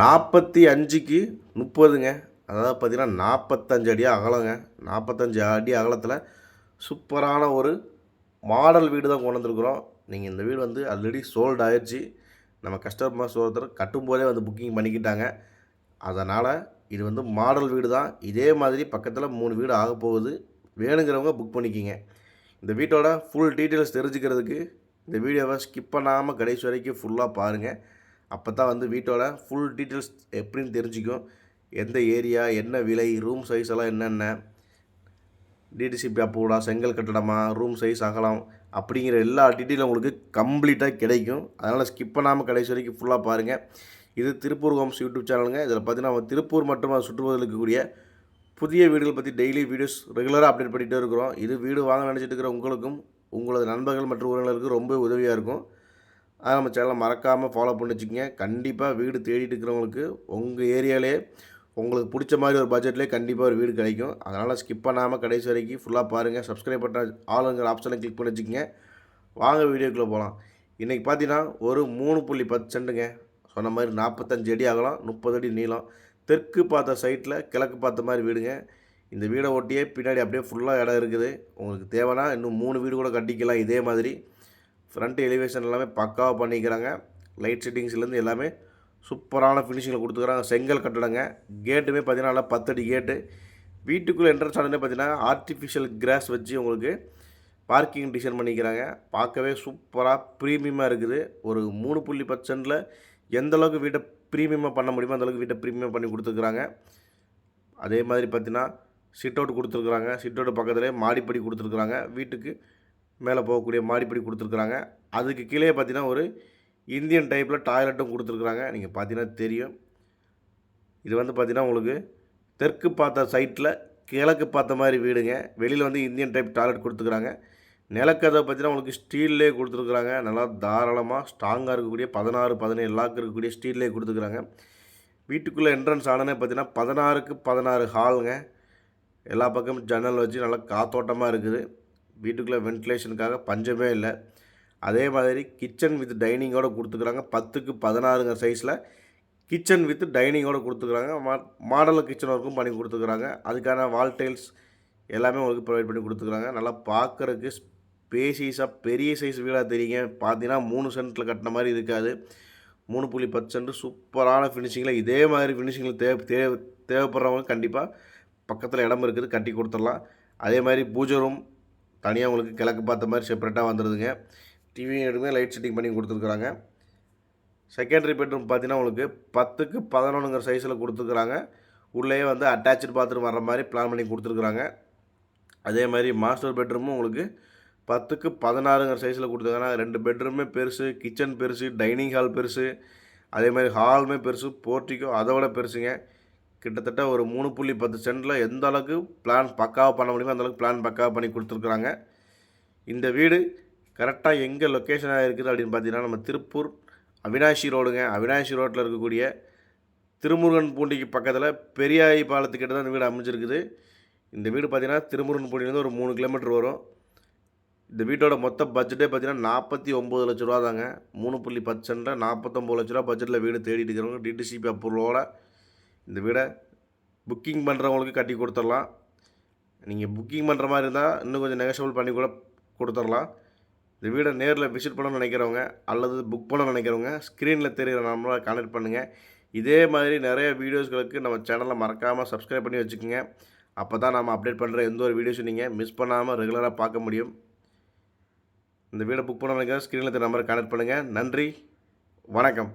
நாற்பத்தி அஞ்சுக்கு முப்பதுங்க. அதாவது பார்த்தீங்கன்னா நாற்பத்தஞ்சு அடி அகலங்க. நாற்பத்தஞ்சு அடி அகலத்தில் சூப்பரான ஒரு மாடல் வீடு தான் கொண்டு வந்திருக்கிறோம். நீங்கள் இந்த வீடு வந்து ஆல்ரெடி சோல்டு ஆயிடுச்சு நம்ம கஸ்டமர்ஸ் ஒருத்தர் கட்டும்போதே வந்து புக்கிங் பண்ணிக்கிட்டாங்க. அதனால் இது வந்து மாடல் வீடு தான் இதே மாதிரி பக்கத்தில் மூணு வீடு ஆக போகுது. வேணுங்கிறவங்க புக் பண்ணிக்கிங்க. இந்த வீட்டோட ஃபுல் டீட்டெயில்ஸ் தெரிஞ்சுக்கிறதுக்கு இந்த வீடியோவை ஸ்கிப் பண்ணாமல் கடைசி வரைக்கும் ஃபுல்லாக பாருங்கள் அப்போ தான் வந்து வீட்டோட ஃபுல் டீட்டெயில்ஸ் எப்படின்னு தெரிஞ்சுக்கும். எந்த ஏரியா என்ன விலை ரூம் சைஸ் எல்லாம் என்னென்ன டிடிசிபி போடா செங்கல் கட்டடமா ரூம் சைஸ் அகலம் அப்படிங்கிற எல்லா டீட்டெயிலும் உங்களுக்கு கம்ப்ளீட்டாக கிடைக்கும். அதனால் ஸ்கிப் பண்ணாமல் கடைசி வரைக்கும் ஃபுல்லாக பாருங்கள் இது திருப்பூர் ஹோம்ஸ் யூடியூப் சேனலுங்க இதில் பார்த்தீங்கன்னா நம்ம திருப்பூர் மற்றும் அது இருக்கக்கூடிய புதிய வீடுகள் பற்றி டெய்லி வீடியோஸ் ரெகுலராக அப்டேட் பண்ணிகிட்டே இருக்கிறோம். இது வீடு வாங்க நினச்சிட்டு இருக்கிற உங்களுக்கும் உங்களது நண்பர்கள் மற்றும் உறவினர்களுக்கு ரொம்ப உதவியாக இருக்கும். அதை நம்ம சேனலை மறக்காமல் ஃபாலோ பண்ணி வச்சுக்கோங்க. கண்டிப்பாக வீடு தேடிட்டு இருக்கிறவங்களுக்கு உங்கள் ஏரியாவிலே உங்களுக்கு பிடிச்ச மாதிரி ஒரு பட்ஜெட்லேயே கண்டிப்பாக ஒரு வீடு கிடைக்கும். அதனால் ஸ்கிப் பண்ணாமல் கடைசி வரைக்கும் ஃபுல்லாக பாருங்கள் சப்ஸ்கிரைப் பண்ண ஆளுங்கிற ஆப்ஷனை கிளிக் பண்ணி வச்சுக்கோங்க. வாங்க வீடியோக்குள்ளே போகலாம் இன்றைக்கி பார்த்தீங்கன்னா ஒரு மூணு புள்ளி பத்து சென்டுங்க சொன்ன மாதிரி நாற்பத்தஞ்சு அடி ஆகலாம் முப்பது அடி நீளம். தெற்கு பார்த்த சைட்டில் கிழக்கு பார்த்த மாதிரி வீடுங்க. இந்த வீடை ஒட்டியே பின்னாடி அப்படியே ஃபுல்லாக இடம் இருக்குது. உங்களுக்கு தேவைன்னா இன்னும் மூணு வீடு கூட கட்டிக்கலாம் இதே மாதிரி. ஃப்ரண்ட் எலிவேஷன் எல்லாமே பக்காவாக பண்ணிக்கிறாங்க. லைட் செட்டிங்ஸ்லேருந்து எல்லாமே சூப்பரான ஃபினிஷிங்கில் கொடுத்துக்கிறாங்க. செங்கல் கட்டடங்க. கேட்டுமே பார்த்தீங்கன்னா நல்லா பத்தடி கேட்டு. வீட்டுக்குள்ளே என்ட்ரன்ஸ் ஆனதே பார்த்தீங்கன்னா ஆர்டிஃபிஷியல் கிராஸ் வச்சு உங்களுக்கு பார்க்கிங் டிசைன் பண்ணிக்கிறாங்க. பார்க்கவே சூப்பராக ப்ரீமியமாக இருக்குது. ஒரு மூணு புள்ளி பத்து எந்தளவுக்கு வீட்டை ப்ரீமியமாக பண்ண முடியுமோ அந்தளவுக்கு வீட்டை ப்ரீமியம் பண்ணி கொடுத்துருக்குறாங்க அதே மாதிரி பார்த்தீங்கன்னா சிட் அவுட் கொடுத்துருக்குறாங்க. சிட் அவுட் பக்கத்துலேயே மாடிப்படி கொடுத்துருக்குறாங்க. வீட்டுக்கு மேலே போகக்கூடிய மாடிப்படி கொடுத்துருக்குறாங்க. அதுக்கு கீழே பார்த்தீங்கன்னா ஒரு இந்தியன் டைப்பில் டாய்லெட்டும் கொடுத்துருக்குறாங்க. நீங்கள் பார்த்தீங்கன்னா தெரியும். இது வந்து பார்த்தீங்கன்னா உங்களுக்கு தெற்கு பார்த்த சைட்டில் கிழக்கு பார்த்த மாதிரி வீடுங்க. வெளியில் வந்து இந்தியன் டைப் டாய்லெட் கொடுத்துருக்குறாங்க. நிலக்கதை பார்த்தீங்கன்னா உங்களுக்கு ஸ்டீல்லே கொடுத்துருக்குறாங்க. நல்லா தாராளமாக ஸ்ட்ராங்காக இருக்கக்கூடிய பதினாறு பதினேழு லாக் இருக்கக்கூடிய ஸ்டீல்லே கொடுத்துருக்குறாங்க. வீட்டுக்குள்ளே என்ட்ரன்ஸ் ஆனனே பார்த்தீங்கன்னா பதினாறுக்கு பதினாறு ஹாலுங்க. எல்லா பக்கமும் ஜன்னல் வச்சு நல்லா காத்தோட்டமாக இருக்குது. வீட்டுக்குள்ளே வென்டிலேஷனுக்காக பஞ்சமே இல்லை. அதே மாதிரி கிச்சன் வித் டைனிங்கோடு கொடுத்துக்குறாங்க. பத்துக்கு பதினாறுங்க சைஸில் கிச்சன் வித் டைனிங்கோடு கொடுத்துக்குறாங்க. மா மாடல் கிச்சன் ஒர்க்கும் பண்ணி கொடுத்துக்குறாங்க. அதுக்கான வால் டைல்ஸ் எல்லாமே உங்களுக்கு ப்ரொவைட் பண்ணி கொடுத்துக்குறாங்க. நல்லா பார்க்குறதுக்கு ஸ்பேசிஸாக பெரிய சைஸ் வீடாக தெரியுங்க. பார்த்தீங்கன்னா மூணு சென்ட்டில் கட்டின மாதிரி இருக்காது. மூணு புள்ளி பத்து சென்ட் சூப்பரான ஃபினிஷிங்கில் இதே மாதிரி ஃபினிஷிங்கில் தேவை தேவை தேவைப்படுறவங்க கண்டிப்பாக பக்கத்தில் இடம் இருக்குது கட்டி கொடுத்துடலாம். அதே மாதிரி பூஜை ரூம் தனியாக உங்களுக்கு கிழக்கு பார்த்த மாதிரி செப்பரேட்டாக வந்துடுதுங்க டிவியும் எடுத்து லைட் செட்டிங் பண்ணி கொடுத்துருக்குறாங்க. செகண்டரி பெட்ரூம் பார்த்தீங்கன்னா உங்களுக்கு பத்துக்கு பதினொன்றுங்கிற சைஸில் கொடுத்துருக்குறாங்க. உள்ளேயே வந்து அட்டாச்சு பாத்ரூம் வர்ற மாதிரி பிளான் பண்ணி கொடுத்துருக்குறாங்க. அதே மாதிரி மாஸ்டர் பெட்ரூமும் உங்களுக்கு பத்துக்கு பதினாறுங்கிற சைஸில் கொடுத்துருக்காங்க. ரெண்டு பெட்ரூமே பெருசு கிச்சன் பெருசு டைனிங் ஹால் பெருசு அதே மாதிரி ஹாலுமே பெருசு போர்ட்டிக்கோ அதை விட பெருசுங்க. கிட்டத்தட்ட ஒரு மூணு புள்ளி பத்து சென்டில் எந்த அளவுக்கு பிளான் பக்காவாக பண்ண முடியுமோ அந்தளவுக்கு பிளான் பக்காவாக பண்ணி கொடுத்துருக்குறாங்க. இந்த வீடு கரெக்டாக எங்கே லொக்கேஷனாக இருக்குது அப்படின்னு பார்த்தீங்கன்னா நம்ம திருப்பூர் அவினாஷி ரோடுங்க. அவினாஷி ரோட்டில் இருக்கக்கூடிய திருமுருகன் பூண்டிக்கு பக்கத்தில் பெரியாயி பாலத்துக்கிட்ட தான் இந்த வீடு அமைஞ்சிருக்குது. இந்த வீடு பார்த்திங்கன்னா திருமுருகன் பூண்டிலேருந்து ஒரு மூணு கிலோமீட்டர் வரும். இந்த வீட்டோட மொத்த பட்ஜெட்டே பார்த்தீங்கன்னா நாற்பத்தி ஒம்பது லட்ச ரூபா தாங்க மூணு புள்ளி பத்து சென்டில் நாற்பத்தொம்பது லட்ச ரூபா பட்ஜெட்டில் வீடு தேடிட்டு இருக்கிறவங்க டிடிசிபி அப்ரூவலோட இந்த வீடை புக்கிங் பண்ணுறவங்களுக்கு கட்டி கொடுத்துடலாம். நீங்கள் புக்கிங் பண்ணுற மாதிரி இருந்தால் இன்னும் கொஞ்சம் நெகஷபிள் பண்ணி கூட கொடுத்துடலாம். இந்த வீடை நேரில் விசிட் பண்ணணும்னு நினைக்கிறவங்க அல்லது புக் பண்ண நினைக்கிறவங்க ஸ்க்ரீனில் தெரிகிற நம்பரை கான்டெக்ட் பண்ணுங்கள் இதே மாதிரி நிறைய வீடியோஸ்களுக்கு நம்ம சேனலை மறக்காமல் சப்ஸ்கிரைப் பண்ணி வச்சுக்கோங்க. அப்போ தான் நம்ம அப்டேட் பண்ணுற எந்த ஒரு வீடியோஸும் நீங்கள் மிஸ் பண்ணாமல் ரெகுலராக பார்க்க முடியும். இந்த வீடை புக் பண்ண நினைக்கிற ஸ்க்ரீனில் தெரிகிற நம்பரை கான்டெக்ட் பண்ணுங்கள் நன்றி. வணக்கம்.